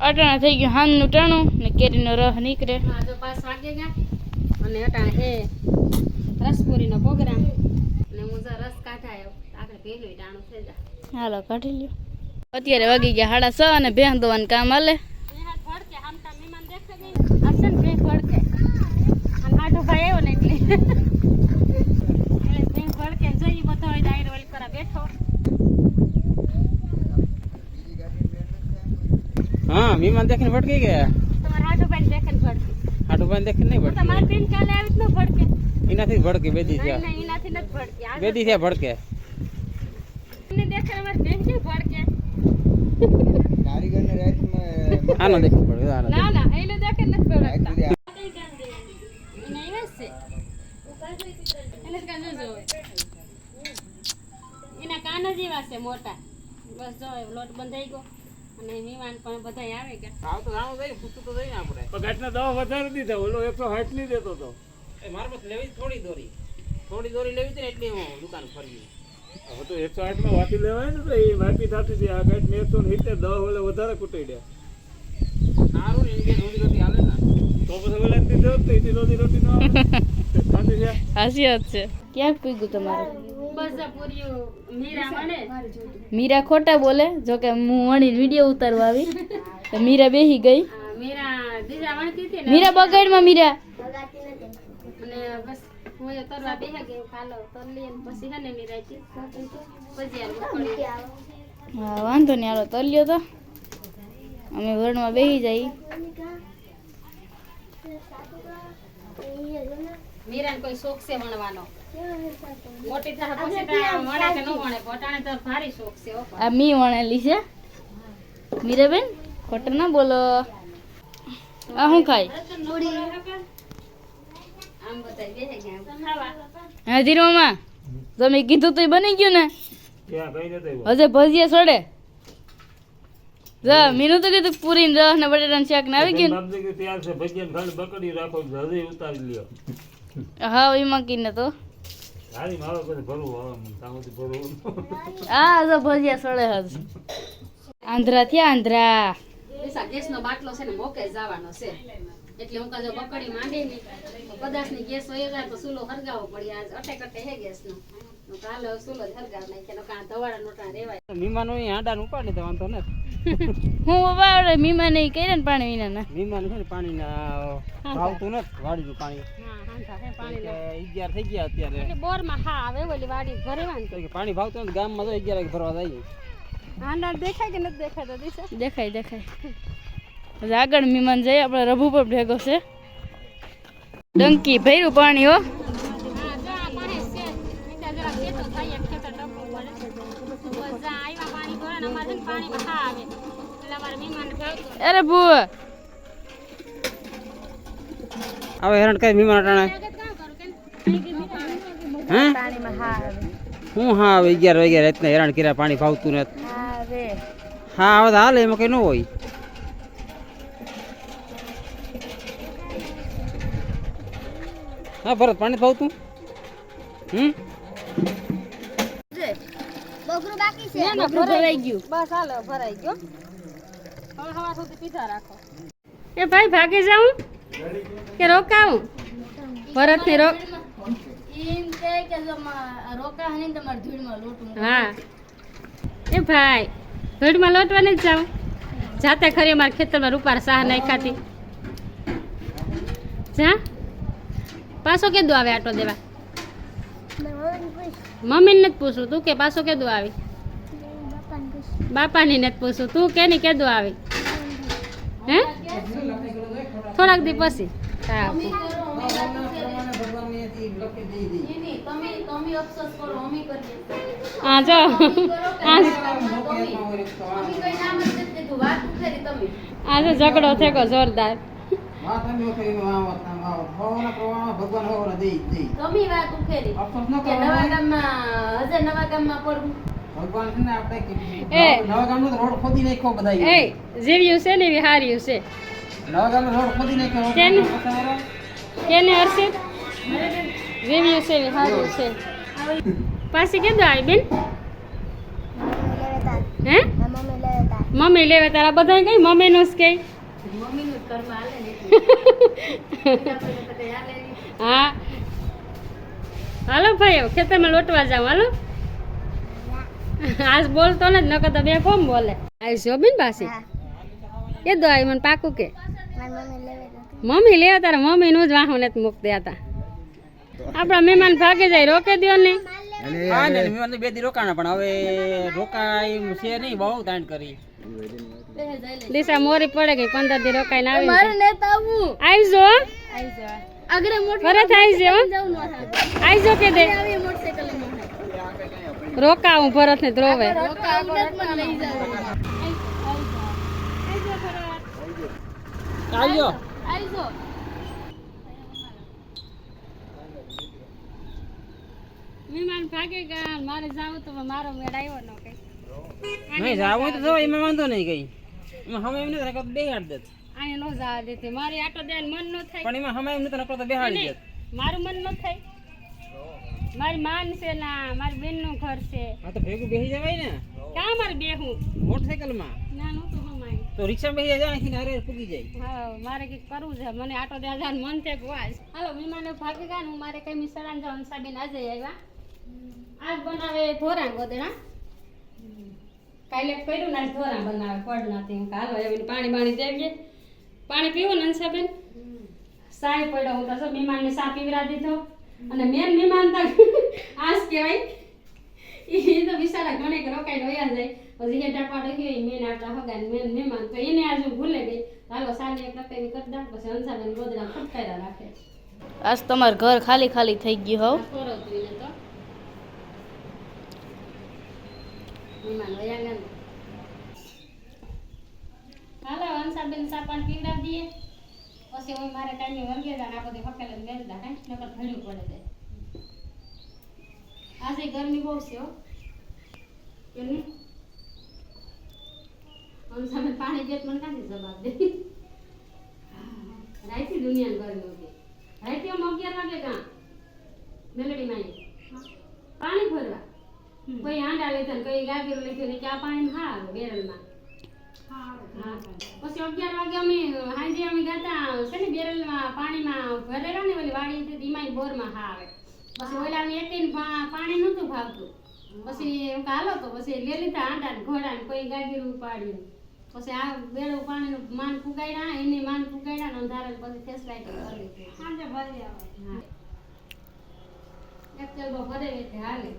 અટાણા થઈ ગયું હાનનું ટાણું ને કેરીનો રસ નીકળે. અને અટાણા હે રસપુરીનો પ્રોગ્રામ. અને હું જો રસ કાઢાયો આગળ પહેલું ટાણું થઈ જાય હાલો કાઢી લ્યો. અત્યારે વાગી ગયા સાડા છ અને ભેં ધોવાનું કામ હાલે. ભડકે હામટા મહેમાન દેખાય નહીં હશે ને બે ભડકે અને આઠો ભાઈ આવ્યો ને એટલે એટલે બે ભડકે જઈ બધો હોય દાયરો ઓલી કરા બેઠો હા મહેમાન દેખીને ભટકી ગયા તમારા આઠો ભાઈ દેખે ને ભડકે આટું ભાઈ દેખીને નહીં ભટકી તમારી બેન કાલે આવી જ ન ભડકે એનાથી જ ભડકી બેદી નહીં થયા નહીં એનાથી નથી ભડકે આ બેદી થયા ભડકે ને દેખે અમારી બેન કેમ ભડકે આનો દેખી પડે આનો ના ના એને દેખે નથી ભડકતા એને આવ્યા જ છે એને જ કાં જોજો હવે. એના કાન જ એવા છે મોટા બસ જો એ લોટ બંધાઈ ગયો અને પણ બધા આવે ગયા આવ તો જાણવું જોઈએ પૂછતું તો આપણે. દવા વધારે દીધા ઓલો એકસો સાઠની દેતો હતો એ મારે પાસે લેવી થોડી દોરી. થોડી દોરી લેવી હતી એટલી હું દુકાન ફરી હવે તો એકસો આઠ વાપી લેવાય ને તો એ માપી થતી હતી આ ઘાટ ને એકસો સિત્તેર દવા ઓલે વધારે કૂટી દે. સારું ને રોટી રોટી હાલે ને. તો પછી ઓલે દીધો તો રોટી રોટી નો હાસી વાત છે. ક્યાં પૂગ્યું તમારે? મીરા ખોટા બોલે જો કે હું વણી વીડિયો ઉતારવા આવી. તો મીરા બેહી ગઈ. મીરા બગાડમાં મીરા બગાડમાં મીરા. અને બસ હું એ તરવા બેહી ગઈ. કાલો તરલી અને પછી હે ને નિરાયતી પછી આ ઉકળી હા વાંધો નહીં હાલો તલ્યો તો. અમે વરણમાં બેસી જઈ મીરાને કોઈ શોખ છે વણવાનો? ન. આ મી વણેલી છે. મીરાબેન ખોટું ના બોલો. આ શું ખાય? આમ બધા બેહી ગયા ખાવા. હા ધીરવામાં તમે કીધું તો બની ગયું ને? હજે ભજીયા સડે. જા મીનું તો કીધું પૂરી રસ ને બટેટાનું શાક ને આવી ગયું ને. ત્યાર છે ભજીયા ખાલી બકડી રાખો હજી ઉતારી લ્યો. હા એમાં કીને તો. હારી મારો પછી ભરવું હવે તામાંથી ભરવું આ જો ભજીયા સળે હજ. આંધ્રા થયા આંધ્રા. દિશા ગેસનો બાટલો છે ને મોકે જવાનો છે. એટલે હું કાજો બકડી માંડી ને તો કદાચની ગેસ હોય તો સુલો હરગાવો પડી આજ. અટેક અટે હે ગેસ નો અહીં હાંડા ઉપાડી દે વાંધો નથી હું બાબા મીમા નહીં કર્યા ને પાણી વિના ના ને ભાવતું નથી વાડીનું પાણી. હા હાંધા હે પાણી એટલે અગિયાર થઈ ગયા અત્યારે. બોરમાં હા આવે ઓલી વાડી ભરે વાંધો તો પાણી ભાવતું નથી ગામમાં તો અગિયાર વાગે ભરવા જઈએ હાંડા દેખાય કે નથી દેખાતા દિશા દેખાય દેખાય. આગળ મીમાન જઈએ આપણે રભુ પર ભેગો છે. ડંકી ભર્યું પાણી હો. અરે ભૂ હવે હેરણ કઈ મહેમાન અટાણે? હે? હું હા હવે અગિયાર વાગ્યા રાતના હેરાન કર્યા પાણી ભાવતું નથી હા હવે તો હાલે એમાં કઈ ન હોય. હા ભરત પાણી ભાવતું હમ? ના ના ભરાઈ ગયું. બસ હાલો ભરાઈ ગયો. હવે હવા સુધી પીધા રાખો. એ ભાઈ ભાગે જાઉં? કે રોકાવું? ભરત ને રોક એમ કે કે રોકા હની તમારે ધૂળમાં લોટું હા. એ ભાઈ ધૂળમાં લોટવા જ જાઉં? જાતે ખરી અમારા ખેતરમાં રૂપાર સાહ નાખાતી ખાતી જા. પાછો કેદું આવે આટો દેવા? મમ્મીને નથી પૂછું, તું કે પાછો કેદું આવી? બાપાની નથી પૂછું, તું કે ની કેદું આવી? હે? થોડાક દી પછી. હા. હા, જો. આજે જો ઝઘડો થયો જોરદાર. ભગવાન હોવાના દે દે ગમી વાત ઉખેરી અફસોસ ન કરો નવા ગામમાં હજે નવા ગામમાં પડવું. ભગવાન છે ને આપણે કે નવા ગામનો રોડ ખોદી નાખ્યો બધા એ જેવ્યું છે ને છે. નવા ગામનો રોડ ખોદી નાખ્યો. કેમ? કેને હર્ષિત જેવ્યું છે એવી છે. પાછી કેદું આવી બેન? હે? મમ્મી લેવે તારા. બધા કઈ મમ્મી નું જ કઈ હા. હાલો ભાઈ ખેતરમાં લોટવા જાવ હાલો. આજ બોલતો ને નકર તો બે કોમ બોલે. આવી શોભીન પાછી? કે દો આવી મને પાકું કે. મમ્મી લેવા તારા મમ્મી નું જ વાહન નથી મૂકતી હતા આપણા મહેમાન ભાગે જાય રોકે દ્યો ને. હા ને મહેમાન બે દી રોકાણા પણ હવે રોકાય એમ છે નહીં બહુ તાણ કરી. દિશા મોરી પડે કે પંદર દી રોકાઈને આવી આવજો પરત આવજો આવજો કે દે. રોકાવું ભરત ને ધ્રોવે આવજો મહેમાન ભાગે ગયા મારે જાવું તો મારો મેળ આવ્યો ન કઈ. નહીં જાવ તો જો એમાં વાંધો નહીં કઈ. એમાં હવે એમ નથી નકર તો બેહાડી દેત આને નો જવા દેતી. મારી આટો દે મન નો થાય. પણ એમાં હવે એમ નથી નકર બેહાડી દેત મારું મન ન થાય. મારી માન છે ના મારી બેનનું ઘર છે. હા તો ભેગું બેસી જવાય ને. ક્યાં મારે બેહું? મોટરસાઇકલમાં ના નું તો હમાય તો રિક્ષા બેસી જાય અહીંથી હારે પૂગી જાય. હા મારે કંઈક કરવું છે. મને આટો દે જવાનું મન છે વાસ. હાલો વિમાને ભાગી ગયા હું મારે કઈ મિસળાન જવાનું સાબીન આજે આવ્યા. આજ બનાવે ધોરણ ગોદડા કાલે કર્યું ને ધોરા બનાવે પડ નાથી હું હાલો એવી પાણી બાણી દેવીએ પાણી પીવું ને અંશાબેન સાય પડ્યો હું તો મહેમાનને સા પીવરા દીધો. અને મેન મહેમાન તો આસ કહેવાય. એ તો બિચારા ઘણે રોકાઈને વયા જાય. પછી ટાપા પાડે હોય મેન આટા હગા મેન મહેમાન. તો એને આજે ભૂલે ગઈ. હાલો સાંજે એક રકાઈ કરી દઉં પછી અંશાબેન ગોદરા ફટકાર્યા રાખે. આજ તમારું ઘર ખાલી ખાલી થઈ ગયું હોવ તો મહેમાન વયા ગયા હાલો અંશાબેન સા પાણી પીવડા દઈએ. પછી હું મારે આ બધી કાંઈ નકર પડે જાય આજે ગરમી બહુ છે હો. નહીં પાણી દેત મને કાંથી જવાબ દે. રાઈતી દુનિયાની ગરમી હતી. રાઈતી આમ અગિયાર વાગે કાં? મેલડી માં પાણી ભરવા. કોઈ આંડા ને કોઈ ગાગીરું લીધું ને ચા પાણી હા બેરલમાં પછી અગિયાર વાગે અમે હાંજે અમે ગાતા છે ને બેરલમાં પાણીમાં ભરેલા ને ઓલી વાડી હતી ધીમાઈ બોરમાં હા આવે પછી ઓલા એકઈને પાણી નહોતું ભાવતું. પછી એમ હાલો તો પછી લે લીધા આંડા ને ઘોડા ને કોઈ ગાગીરું ઉપાડ્યું. પછી આ બેડું પાણીનું માન ફુગાડ્યા એની માન ફુગાડ્યા ને અંધારે પછી ફેસલાઈટ કરી લીધી સાંજે ભરી આવે. એક ચલબો ભરે હાલે.